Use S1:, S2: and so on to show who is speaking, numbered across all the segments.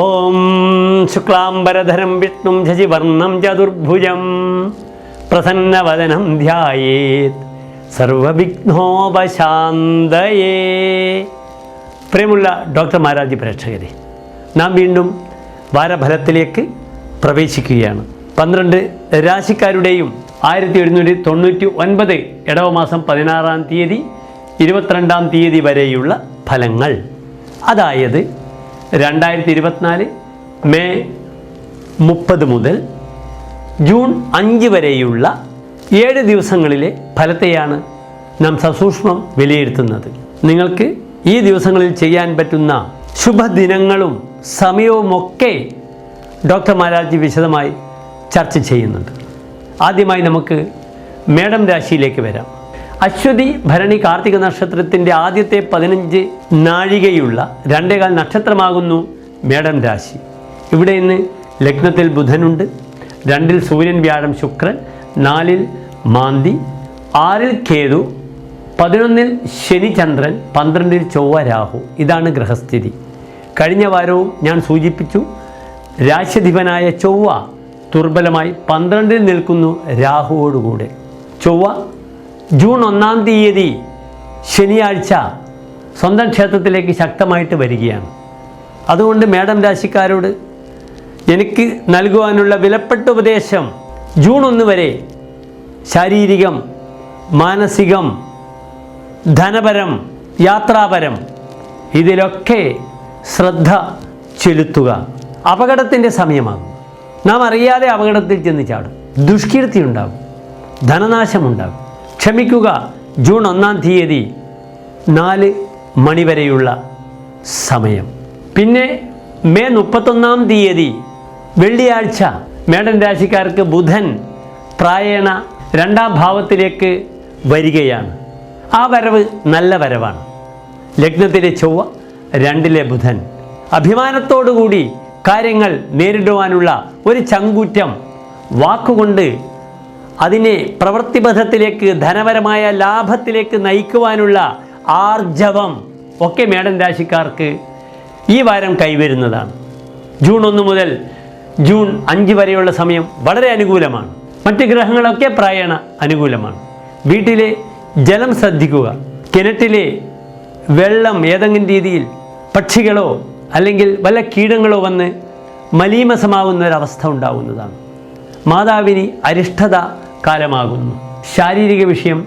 S1: ഓം ശുക്ലാംബരധരം വിഷ്ണും ശശിവർണം ചതുർഭുജം. പ്രസന്നവദനം ധ്യായേത്. സർവവിഘ്നോപശാന്തയേ. പ്രിയമുള്ള ഡോക്ടർ മാരാജി പ്രേക്ഷകരെ നാം വീണ്ടും വാരഫലത്തിലേക്ക് പ്രവേശിക്കുകയാണ്. പന്ത്രണ്ട് രാശിക്കാരുടെയും ആയിരത്തി ഒരുന്നൂറ്റി തൊണ്ണൂറ്റി ഒൻപത് ഇടവമാസം പതിനാറാം തീയതി ഇരുപത്തിരണ്ടാം തീയതി വരെയുള്ള ഫലങ്ങൾ. അതായത് രണ്ടായിരത്തി ഇരുപത്തിനാല് മെയ് മുപ്പത് മുതൽ ജൂൺ അഞ്ച് വരെയുള്ള ഏഴ് ദിവസങ്ങളിലെ ഫലത്തെയാണ് നാം സസൂക്ഷ്മം വിലയിരുത്തുന്നത്. നിങ്ങൾക്ക് ഈ ദിവസങ്ങളിൽ ചെയ്യാൻ പറ്റുന്ന ശുഭദിനങ്ങളും സമയവുമൊക്കെ ഡോക്ടർ മാരാജി വിശദമായി ചർച്ച ചെയ്യുന്നുണ്ട്. ആദ്യമായി നമുക്ക് മേടം രാശിയിലേക്ക് വരാം. അശ്വതി ഭരണി കാർത്തിക നക്ഷത്രത്തിന്റെ ആദ്യത്തെ പതിനഞ്ച് നാഴികയുള്ള രണ്ടേകാൽ നക്ഷത്രമാകുന്നു മേടം രാശി. ഇവിടെ ഇന്ന് ലഗ്നത്തിൽ ബുധനുണ്ട്. രണ്ടിൽ സൂര്യൻ വ്യാഴം ശുക്രൻ നാലിൽ മാന്തി ആറിൽ കേതു പതിനൊന്നിൽ ശനി ചന്ദ്രൻ പന്ത്രണ്ടിൽ ചൊവ്വ രാഹു. ഇതാണ് ഗ്രഹസ്ഥിതി. കഴിഞ്ഞ വാരവും ഞാൻ സൂചിപ്പിച്ചു രാശ്യധിപനായ ചൊവ്വ ദുർബലമായി പന്ത്രണ്ടിൽ നിൽക്കുന്നു രാഹുവോടുകൂടെ. ചൊവ്വ ജൂൺ ഒന്നാം തീയതി ശനിയാഴ്ച സ്വന്തം ക്ഷേത്രത്തിലേക്ക് ശക്തമായിട്ട് വരികയാണ്. അതുകൊണ്ട് മേഡം രാശിക്കാരോട് എനിക്ക് നൽകുവാനുള്ള വിലപ്പെട്ട ഉപദേശം ജൂൺ ഒന്ന് വരെ ശാരീരികം മാനസികം ധനപരം യാത്രാപരം ഇതിലൊക്കെ ശ്രദ്ധ ചെലുത്തുക അപകടത്തിന്റെ സമയമാകും. നാം അറിയാതെ അപകടത്തിൽ ചെന്ന് ചാടും. ദുഷ്കീർത്തി ഉണ്ടാകും ധനനാശമുണ്ടാകും. ക്ഷമിക്കുക. ജൂൺ ഒന്നാം തീയതി നാല് മണിവരെയുള്ള സമയം. പിന്നെ മെയ് മുപ്പത്തൊന്നാം തീയതി വെള്ളിയാഴ്ച മേടൻ രാശിക്കാർക്ക് ബുധൻ പ്രായേണ രണ്ടാം ഭാവത്തിലേക്ക് വരികയാണ്. ആ വരവ് നല്ല വരവാണ്. ലഗ്നത്തിലെ ചൊവ്വ രണ്ടിലെ ബുധൻ. അഭിമാനത്തോടുകൂടി കാര്യങ്ങൾ നേരിടുവാനുള്ള ഒരു ചങ്കൂറ്റം വാക്കുകൊണ്ട് അതിനെ പ്രവൃത്തിബദ്ധത്തിലേക്ക് ധനപരമായ ലാഭത്തിലേക്ക് നയിക്കുവാനുള്ള ആർജവം ഒക്കെ മേടൻ രാശിക്കാർക്ക് ഈ വാരം കൈവരുന്നതാണ്. ജൂൺ ഒന്ന് മുതൽ ജൂൺ അഞ്ച് വരെയുള്ള സമയം വളരെ അനുകൂലമാണ്. മറ്റ് ഗ്രഹങ്ങളൊക്കെ പ്രായണ അനുകൂലമാണ്. വീട്ടിലെ ജലം ശ്രദ്ധിക്കുക. കിണറ്റിലെ വെള്ളം ഏതെങ്കിലും രീതിയിൽ പക്ഷികളോ അല്ലെങ്കിൽ വല്ല കീടങ്ങളോ വന്ന് മലീമസമാവുന്ന ഒരവസ്ഥ ഉണ്ടാകുന്നതാണ് മാതാവിന് അരിഷ്ടത കാലമാകുന്നു. ശാരീരിക വിഷയം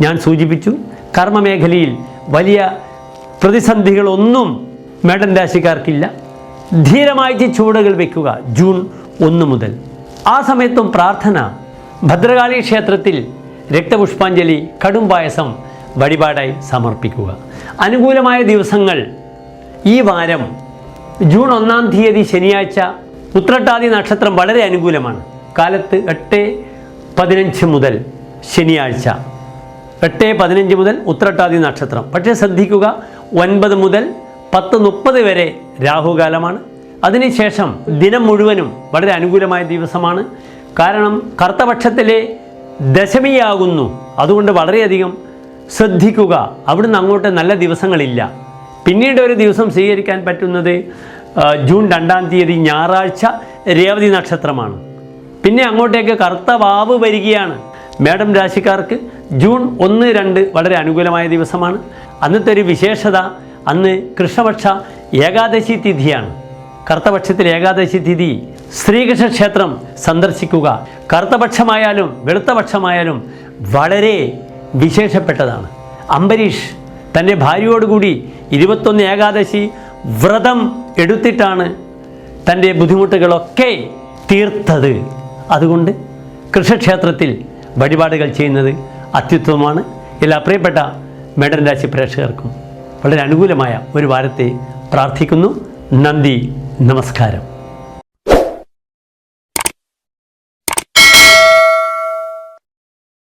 S1: ഞാൻ സൂചിപ്പിച്ചു. കർമ്മമേഖലയിൽ വലിയ പ്രതിസന്ധികളൊന്നും മേഡൻ രാശിക്കാർക്കില്ല. ധീരമായിട്ട് ചുവടുകൾ വയ്ക്കുക ജൂൺ ഒന്ന് മുതൽ. ആ സമയത്തും പ്രാർത്ഥന. ഭദ്രകാളി ക്ഷേത്രത്തിൽ രക്തപുഷ്പാഞ്ജലി കടും പായസം വഴിപാടായി സമർപ്പിക്കുക. അനുകൂലമായ ദിവസങ്ങൾ. ഈ വാരം ജൂൺ ഒന്നാം തീയതി ശനിയാഴ്ച ഉത്രട്ടാതി നക്ഷത്രം വളരെ അനുകൂലമാണ്. കാലത്ത് എട്ട് പതിനഞ്ച് മുതൽ ശനിയാഴ്ച. എട്ട് പതിനഞ്ച് മുതൽ ഉത്രട്ടാതി നക്ഷത്രം. പക്ഷേ ശ്രദ്ധിക്കുക ഒൻപത് മുതൽ പത്ത് മുപ്പത് വരെ രാഹുകാലമാണ്. അതിനുശേഷം ദിനം മുഴുവനും വളരെ അനുകൂലമായ ദിവസമാണ്. കാരണം കറുത്തപക്ഷത്തിലെ ദശമിയാകുന്നു. അതുകൊണ്ട് വളരെയധികം ശ്രദ്ധിക്കുക. അവിടുന്ന് അങ്ങോട്ട് നല്ല ദിവസങ്ങളില്ല. പിന്നീട് ഒരു ദിവസം സ്വീകരിക്കാൻ പറ്റുന്നത് ജൂൺ രണ്ടാം തീയതി ഞായറാഴ്ച രേവതി നക്ഷത്രമാണ്. പിന്നെ അങ്ങോട്ടേക്ക് കറുത്ത വാവ് വരികയാണ്. മേഡം രാശിക്കാർക്ക് ജൂൺ ഒന്ന് രണ്ട് വളരെ അനുകൂലമായ ദിവസമാണ്. അന്നത്തെ ഒരു വിശേഷത അന്ന് കൃഷ്ണപക്ഷ ഏകാദശി തിഥിയാണ്. കറുത്തപക്ഷത്തിൽ ഏകാദശി തിഥി ശ്രീകൃഷ്ണ ക്ഷേത്രം സന്ദർശിക്കുക. കറുത്തപക്ഷമായാലും വെളുത്തപക്ഷമായാലും വളരെ വിശേഷപ്പെട്ടതാണ്. അംബരീഷ് തന്റെ ഭാര്യയോടുകൂടി ഇരുപത്തൊന്ന് ഏകാദശി വ്രതം എടുത്തിട്ടാണ് തന്റെ ബുദ്ധിമുട്ടുകളൊക്കെ തീർത്തത്. അതുകൊണ്ട് കൃഷിക്ഷേത്രത്തിൽ വഴിപാടുകൾ ചെയ്യുന്നത് അത്യുത്തമമാണ്. എല്ലാ പ്രിയപ്പെട്ട മേഡൻ രാശി പ്രേക്ഷകർക്കും വളരെ അനുകൂലമായ ഒരു വാരത്തെ പ്രാർത്ഥിക്കുന്നു. നന്ദി നമസ്കാരം.